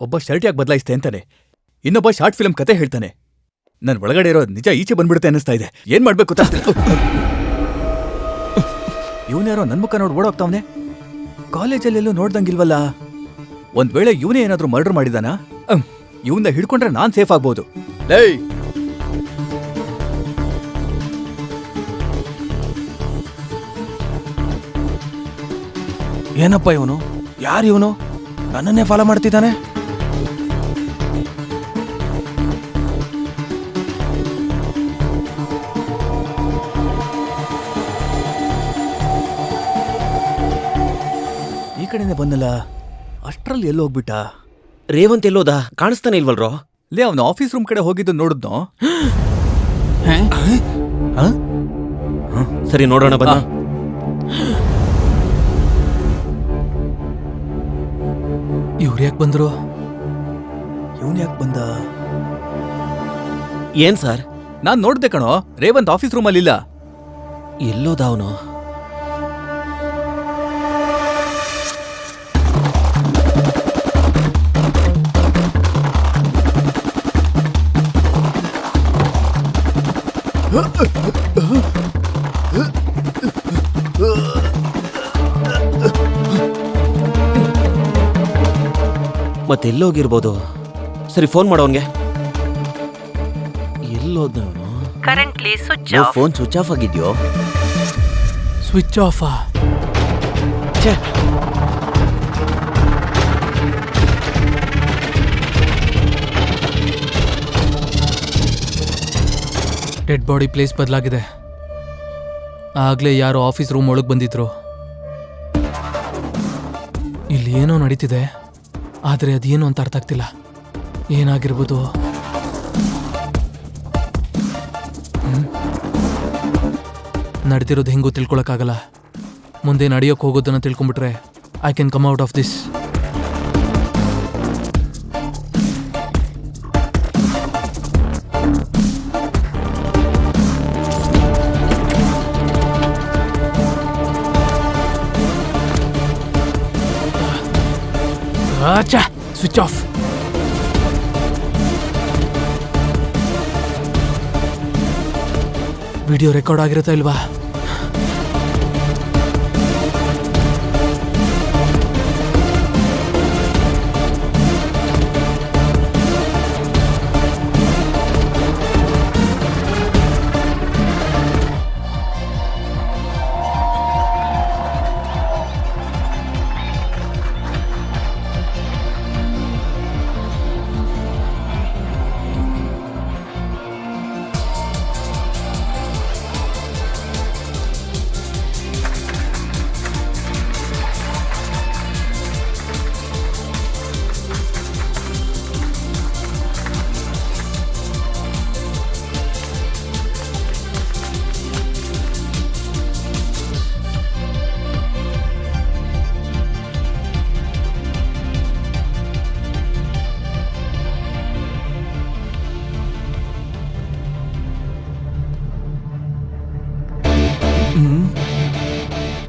ಒಬ್ಬ ಶರ್ಟ್ ಯಾಕೆ ಬದಲಾಯಿಸ್ತೆ ಅಂತಾನೆ? ಇನ್ನೊಬ್ಬ ಶಾರ್ಟ್ ಫಿಲ್ಮ್ ಕತೆ ಹೇಳ್ತಾನೆ. ನನ್ ಒಳಗಡೆ ಇರೋ ನಿಜ ಈಚೆ ಬಂದ್ಬಿಡುತ್ತೆ ಅನ್ನಿಸ್ತಾ ಇದೆ. ಏನ್ ಮಾಡ್ಬೇಕು ಇವನ್ಯಾರೋ ನನ್ ಮುಖ ನೋಡಿ ಓಡೋಗ್ತಾವನೆ? ಕಾಲೇಜಲ್ಲೆಲ್ಲೂ ನೋಡ್ದಂಗಿಲ್ವಲ್ಲ? ಒಂದ್ ವೇಳೆ ಇವನೇ ಏನಾದ್ರೂ ಮರ್ಡರ್ ಮಾಡಿದಾನ? ಇವನ್ನ ಹಿಡ್ಕೊಂಡ್ರೆ ನಾನ್ ಸೇಫ್ ಆಗ್ಬೋದು. ಏಯ್ ಏನಪ್ಪ ಇವನು? ಯಾರು ಇವನು? ನನ್ನನ್ನೇ ಫಾಲೋ ಮಾಡ್ತಿದ್ದಾನೆ? ಕಡೆನೆ ಬಂದಲ್ಲ? ಅಷ್ಟ್ರಲ್ಲಿ ಎಲ್ಲಿ ಹೋಗ್ಬಿಟ್ಟ ರೇವಂತ್ ಎಲ್ಲೋದ? ಕಾಣಿಸ್ತಾನೆ ಇಲ್ವಲ್ರೋ? ಲೇ ಅವನ ಆಫೀಸ್ ರೂಮ್ ಕಡೆ ಹೋಗಿದ್ದು ನೋಡಿದ್ನೋ. ಸರಿ ನೋಡೋಣ ಬನ್ನ. ಇವ್ರು ಯಾಕೆ ಬಂದ್ರು? ಇವನ್ ಯಾಕೆ ಬಂದ? ಏನ್ ಸರ್? ನಾನ್ ನೋಡ್ದೆ ಕಣೋ ರೇವಂತ್ ಆಫೀಸ್ ರೂಮಲ್ಲಿ ಇಲ್ಲ ಎಲ್ಲೋದ ಅವನು? ಮತ್ತೆಲ್ಲೋಗಿರ್ಬೋದು ಸರಿ ಫೋನ್ ಮಾಡೋನ್ಗೆ ಎಲ್ಲೋದ್ Currently switch off. Phone switch off ಆಗಿದ್ಯೋ? Switch ಆಫಾ ಛೇ! ಡೆಡ್ ಬಾಡಿ ಪ್ಲೇಸ್ ಬದಲಾಗಿದೆ. ಆಗಲೇ ಯಾರು ಆಫೀಸ್ ರೂಮ್ ಒಳಗೆ ಬಂದಿದ್ರು. ಇಲ್ಲಿ ಏನೋ ನಡೀತಿದೆ. ಆದರೆ ಅದೇನು ಅಂತ ಅರ್ಥ ಆಗ್ತಿಲ್ಲ. ಏನಾಗಿರ್ಬೋದು? ನಡೆದಿರೋದು ಹೆಂಗೂ ತಿಳ್ಕೊಳಕ್ಕಾಗಲ್ಲ. ಮುಂದೆ ನಡೆಯೋಕೆ ಹೋಗೋದನ್ನು ತಿಳ್ಕೊಂಬಿಟ್ರೆ I can come out of this ಆಚಾ switch off video record ಆಗಿರುತ್ತಾ ಇಲ್ವಾ?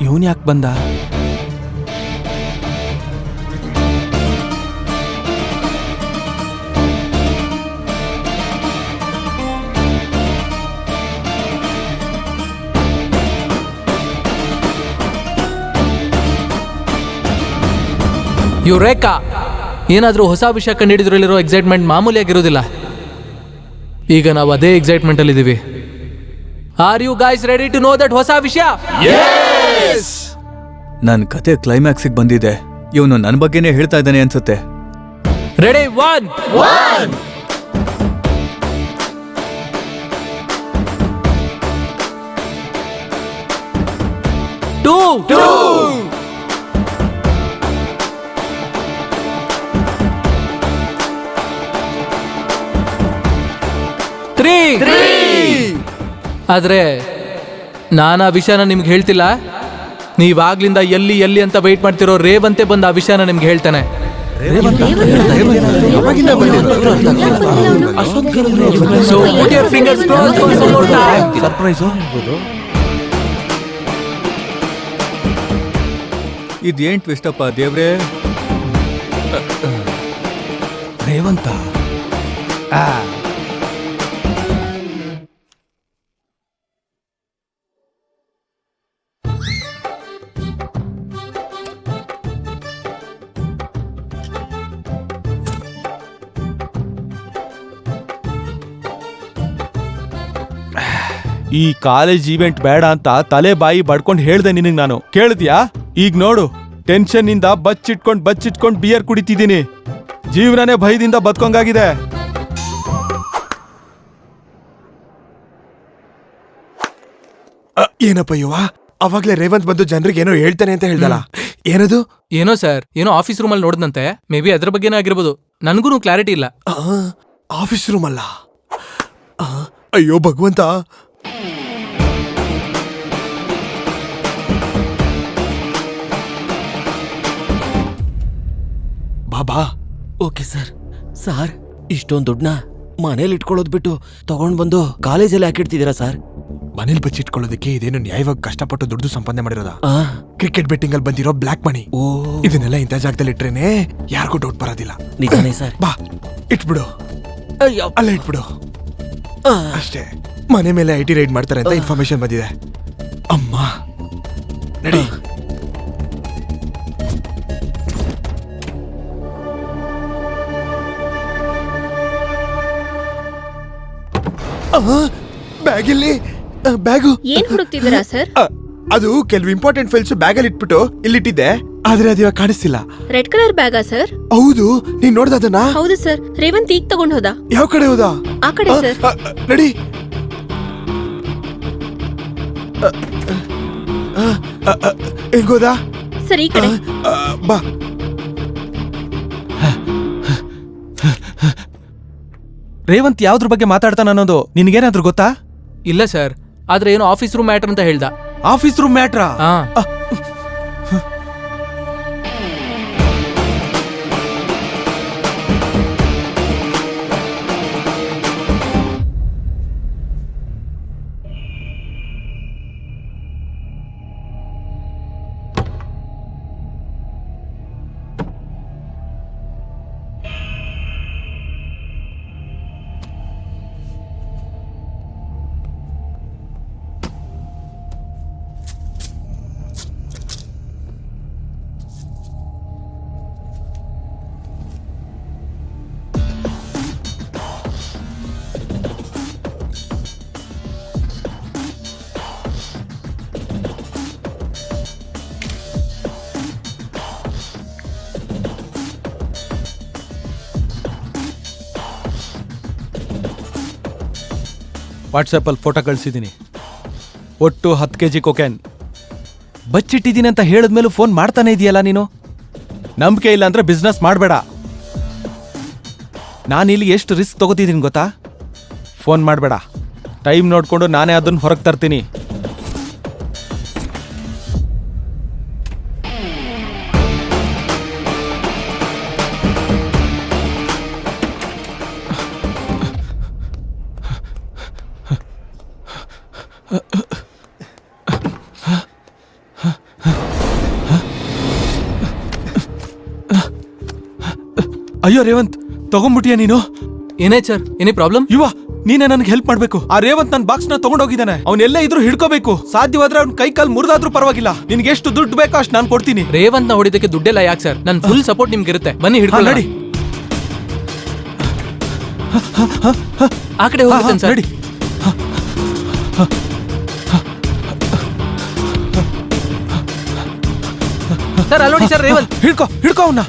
ಇವನ್ ಯಾಕೆ ಬಂದ? ರೇಖಾ, ಏನಾದರೂ ಹೊಸ ವಿಷಯ ಕಂಡುಹಿಡಿದ್ರಲ್ಲಿರೋ ಎಕ್ಸೈಟ್ಮೆಂಟ್ ಮಾಮೂಲಿಯಾಗಿರೋದಿಲ್ಲ. ಈಗ ನಾವು ಅದೇ ಎಕ್ಸೈಟ್ಮೆಂಟ್ ಅಲ್ಲಿ ಇದೀವಿ are you guys ready to know that ಹೊಸ ವಿಷಯ? ನನ್ನ ಕತೆ ಕ್ಲೈಮ್ಯಾಕ್ಸಿಗೆ ಬಂದಿದೆ. ಇವನು ನನ್ನ ಬಗ್ಗೆನೇ ಹೇಳ್ತಾ ಇದ್ದಾನೆ ಅನ್ಸುತ್ತೆ. ರೆಡಿ ಒನ್ ಟೂ ಆದ್ರೆ ನಾನು ಆ ವಿಷಯನ ನಿಮ್ಗೆ ಹೇಳ್ತಿಲ್ಲ. ನೀವಾಗ್ಲಿಂದ ಎಲ್ಲಿ ಎಲ್ಲಿ ಅಂತ ವೆಯ್ಟ್ ಮಾಡ್ತಿರೋ ರೇವಂತೆ ಬಂದು ಆ ವಿಷಯನ ನಿಮ್ಗೆ ಹೇಳ್ತಾನೆ. So put your fingers crossed for some more time. Surprise ಇದೇನ್ ಟ್ವಿಸ್ಟ್ ಅಪ್ಪ ದೇವರೇ? ರೇವಂತ? ಆ, ಈ ಕಾಲೇಜ್ ಈವೆಂಟ್ ಬೇಡ ಅಂತ ತಲೆ ಬಾಯಿ ಬಡ್ಕೊಂಡು ಹೇಳ್ದೆ ನಿನಗ್ ನಾನು. ಕೇಳಿದ್ಯಾ? ಈಗ ನೋಡು ಟೆನ್ಷನ್ ಇಂದ ಬಚ್ಚಿಟ್ಕೊಂಡ್ ಬಚ್ಚಿಟ್ಕೊಂಡ್ ಬಿಯರ್ ಕುಡಿತಿದ್ದೀನಿ. ಜೀವನನೇ ಭಯದಿಂದ ಬದ್ಕೊಂಗಾಗಿದೆ. ಏನಪ್ಪ ಯುವ ಅವಾಗ್ಲೇ ರೇವಂತ್ ಬಂದು ಜನರಿಗೆ ಏನೋ ಹೇಳ್ತಾನೆ ಅಂತ ಹೇಳ್ದಲ್ಲ? ಏನದು? ಏನೋ ಸರ್ ಏನೋ ಆಫೀಸ್ ರೂಮಲ್ಲಿ ನೋಡಿದಂತೆ. ಮೇ ಬಿ ಅದ್ರ ಬಗ್ಗೆನೇ ಆಗಿರ್ಬೋದು. ನನಗೂ ಕ್ಲಾರಿಟಿ ಇಲ್ಲ. ಆ, ಆಫೀಸ್ ರೂಮ್ ಅಲ್ಲ? ಆ, ಅಯ್ಯೋ ಭಗವಂತ ಓಕೆ ಸರ್. ಸಾರ್ ಇಷ್ಟೊಂದು ದುಡ್ಡನ್ನ ಮನೇಲಿ ಇಟ್ಕೊಳ್ಳೋದು ಬಿಟ್ಟು ತಗೊಂಡ್ ಬಂದು ಕಾಲೇಜಲ್ಲಿ ಹಾಕಿಡ್ತಿದ್ದೀರಾ ಸರ್? ಮನೇಲಿ ಬಚ್ಚಿಟ್ಕೊಳ್ಳೋದಕ್ಕೆ ಇದೇನು ನ್ಯಾಯವಾಗಿ ಕಷ್ಟಪಟ್ಟು ದುಡ್ಡು ಸಂಪಾದನೆ ಮಾಡಿರೋದ? ಆ. ಕ್ರಿಕೆಟ್ ಬೆಟ್ಟಿಂಗ್ ಅಲ್ಲಿ ಬಂದಿರೋ ಬ್ಲಾಕ್ ಮನಿ. ಓ. ಇದನ್ನೆಲ್ಲ ಇಂಥ ಜಾಗದಲ್ಲಿ ಇಟ್ರೇನೆ ಯಾರಿಗೂ ಡೌಟ್ ಬರೋದಿಲ್ಲ. ನಿಜಾನೇ ಸರ್. ಬಾ ಇಟ್ಬಿಡು. ಅಯ್ಯೋ. ಅಲ್ಲೇ ಇಟ್ಬಿಡು. ಅಷ್ಟೇ. ಮನೆ ಮೇಲೆ ಐ ಟಿ ರೈಡ್ ಮಾಡ್ತಾರೆ ಅಂತ ಇನ್ಫಾರ್ಮೇಶನ್ ಬಂದಿದೆ. ಬ್ಯಾಗ್ ಇಲ್ಲಿ ಬ್ಯಾಗು ಏನ್ ಹುಡುಕ್ತಿದ್ದೀರಾ ಸರ್ ಅದು ಕೆಲವು ಇಂಪಾರ್ಟೆಂಟ್ ಫೈಲ್ಸ್ ಬ್ಯಾಗ್ ಅಲ್ಲಿ ಇಟ್ಬಿಟ್ಟು ಇಲ್ಲಿಟ್ಟಿದ್ದೆ ಆದ್ರೆ ಅದು ಇವಾಗ ಕಾಣಿಸ್ತಿಲ್ಲ ರೆಡ್ ಕಲರ್ ಬ್ಯಾಗಾ ಸರ್ ಹೌದು ನೀನ್ ನೋಡ್ದ ಅದನ್ನ ಹೌದು ಸರ್ ರೇವಂತ್ ಈಗ ತಗೊಂಡ್ ಹೋದ ಯಾವ ಕಡೆ ಹೋದ ಆ ಕಡೆ ಸರ್ ನಡಿ ಆ, ಆ, ಆ, ಹೆಂಗೋದ ಸರ್ ಈ ಕಡೆ ಬಾ ರೇವಂತ್ ಯಾವ್ದ್ರ ಬಗ್ಗೆ ಮಾತಾಡ್ತಾನ ಅನ್ನೋದು ನಿನ್ಗೇನಾದ್ರೂ ಗೊತ್ತಾ? ಇಲ್ಲ ಸರ್ ಆದ್ರೆ ಏನೋ ಆಫೀಸ್ ರೂಮ್ ಮ್ಯಾಟರ್ ಅಂತ ಹೇಳ್ದ. ಆಫೀಸ್ ರೂಮ್ ಮ್ಯಾಟ್ರಾ ಹಾ. ವಾಟ್ಸಪ್ಪಲ್ಲಿ ಫೋಟೋ ಕಳಿಸಿದ್ದೀನಿ. ಒಟ್ಟು ಹತ್ತು ಕೆ ಜಿ ಕೊಕ್ಯಾನ್ ಬಚ್ಚಿಟ್ಟಿದ್ದೀನಿ ಅಂತ ಹೇಳಿದ್ಮೇಲೂ ಫೋನ್ ಮಾಡ್ತಾನೆ ಇದೆಯಲ್ಲ ನೀನು? ನಂಬಿಕೆ ಇಲ್ಲ ಅಂದರೆ ಬಿಸ್ನೆಸ್ ಮಾಡಬೇಡ. ನಾನು ಇಲ್ಲಿ ಎಷ್ಟು ರಿಸ್ಕ್ ತೊಗೋತಿದ್ದೀನಿ ಗೊತ್ತಾ? ಫೋನ್ ಮಾಡಬೇಡ. ಟೈಮ್ ನೋಡಿಕೊಂಡು ನಾನೇ ಅದನ್ನು ಹೊರಗೆ ತರ್ತೀನಿ. ಅಯ್ಯೋ ರೇವಂತ್ ತಗೊಂಡ್ಬಿಟ್ಟಿಯ ನೀನು ಏನೇ ಸರ್ ಏನೇ ಪ್ರಾಬ್ಲಮ್ ಯುವ ನೀನೇ ನನಗೆ ಹೆಲ್ಪ್ ಮಾಡ್ಬೇಕು ಆ ರೇವಂತ್ ನನ್ನ ಬಾಕ್ಸ್ನ ತಗೊಂಡೋಗಿದ್ದಾನೆ ಅವನೆಲ್ಲ ಎಲ್ಲೇ ಇದ್ರು ಹಿಡ್ಕೋಬೇಕು ಸಾಧ್ಯವಾದ್ರೆ ಅವ್ನ ಕೈ ಕಾಲ್ ಮುರಿದಾದ್ರೂ ಪರವಾಗಿಲ್ಲ ನಿನ್ಗೆ ಎಷ್ಟು ದುಡ್ಡು ಬೇಕೋ ಅಷ್ಟು ನಾನು ಕೊಡ್ತೀನಿ ರೇವಂತ್ನ ಹೊಡಿದಕ್ಕೆ ದುಡ್ಡೆಲ್ಲ ಯಾಕೆ ಸರ್ ನನ್ನ ಫುಲ್ ಸಪೋರ್ಟ್ ನಿಮ್ಗೆ ಇರುತ್ತೆ ಬನ್ನಿ ಹಿಡ್ಕೊಂಡು ನೋಡಿ ಆ ಕಡೆ ಹೋಗ್ತೇನೆ ಸರ್ ನಡಿ ಸರ್ ಅಲ್ಲೋಡಿ ಸರ್ ರೇವಂತ್ ಹಿಡ್ಕೋ ಹಿಡ್ಕೋ ಅವನ್ನ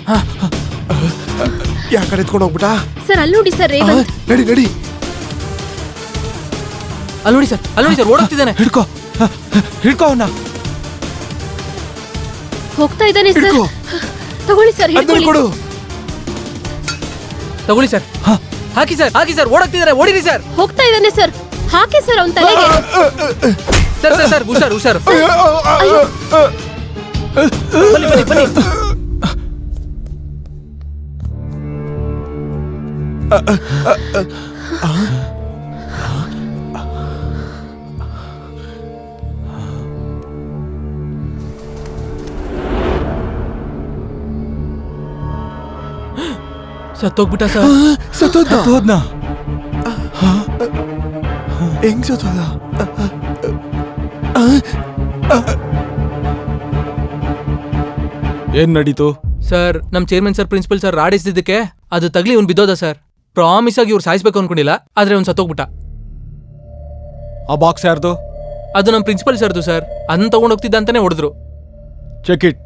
ಯಾ ಕಡೆ ಎತ್ಕೊಂಡು ಹೋಗ್ಬಿಟ್ಟಾ ಸರ್ ಅಲ್ಲಿ ನೋಡಿ ಸರ್ ಆ, ರೇವಂತ್ ನಡಿ ನಡಿ. ಅಲ್ಲಿ ನೋಡಿ ಸರ್ ಅಲ್ಲಿ ನೋಡಿ ಸರ್ ಓಡೋಗ್ತಿದ್ದಾನೆ ಹಿಡ್ಕೋ. ಹ, ಹಿಡ್ಕೋ ಅವನ್ನ ಹೋಗ್ತಾ ಇದ್ದಾನೆ ಸರ್. ಹಿಡ್ಕೋ. ತಗೊಳ್ಳಿ ಸರ್ ಅದನ್ನ ಹಿಡ್ಕೊಳ್ಳಿ. ಕೊಡು. ತಗೊಳ್ಳಿ ಸರ್. ಹಾಕಿ ಸರ್ ಹಾಕಿ ಸರ್ ಓಡೋಗ್ತಿದ್ದಾರೆ ಓಡಿರಿ ಸರ್. ಹೋಗ್ತಾ ಇದ್ದಾನೆ ಸರ್. ಹಾಕಿ ಸರ್ ಅವನ ತಲೆಗೆ. ಸರ್ ಸರ್ ಸರ್ ಹುಷಾರ್ ಹುಷಾರ್. ಅಯ್ಯೋ. ಬನ್ನಿ ಬನ್ನಿ ಬನ್ನಿ. ಸತ್ತೋಗ್ಬಿಟ್ಟ ಸರ್. ಸತ್ತೋದ ಸತ್ತೋದ್ನ? ಹೆಂಗ್ ಸತ್ತೋದ ಏನ್ ನಡೀತು? ಸರ್ ನಮ್ ಚೇರ್ಮನ್ ಸರ್ ಪ್ರಿನ್ಸಿಪಲ್ ಸರ್ ರಾಡಿಸಿದ್ದಕ್ಕೆ ಅದು ತಗ್ಲಿ ಇವ್ನು ಬಿದ್ದೋದ ಸರ್. ಪ್ರಾಮಿಸ್ ಆಗಿ ಇವ್ರು ಸಾಯಿಸ್ಬೇಕು ಅನ್ಕೊಂಡಿಲ್ಲ ಆದ್ರೆ ಅವ್ನು ಸತ್ತೋಗ್ಬಿಟ್ಟ. ಆ ಬಾಕ್ಸ್ ಯಾರ್ದು? ಅದು ನಮ್ಮ ಪ್ರಿನ್ಸಿಪಲ್ ಸರ್ದು ಸರ್ ಅದನ್ನ ತಗೊಂಡೋಗ್ತಿದ್ದ ಅಂತಾನೆ ಹೊಡೆದ್ರು. Check it